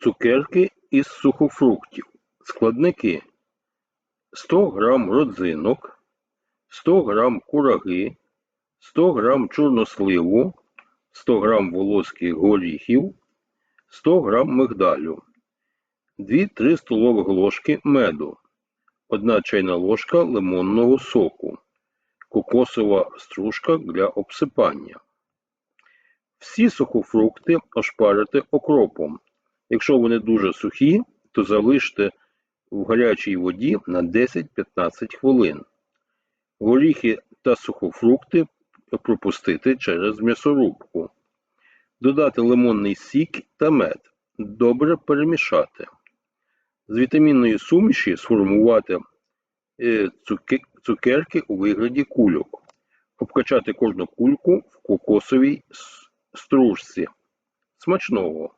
Цукерки із сухофруктів. Складники 100 г родзинок, 100 г кураги, 100 г чорносливу, 100 г волоських горіхів, 100 г мигдалю, 2-3 столових ложки меду, 1 чайна ложка лимонного соку, кокосова стружка для обсипання. Всі сухофрукти ошпарити окропом. Якщо вони дуже сухі, то залиште в гарячій воді на 10-15 хвилин. Горіхи та сухофрукти пропустити через м'ясорубку. Додати лимонний сік та мед. Добре перемішати. З вітамінної суміші сформувати е, цукерки у вигляді кульок. Обкачати кожну кульку в кокосовій стружці. Смачного!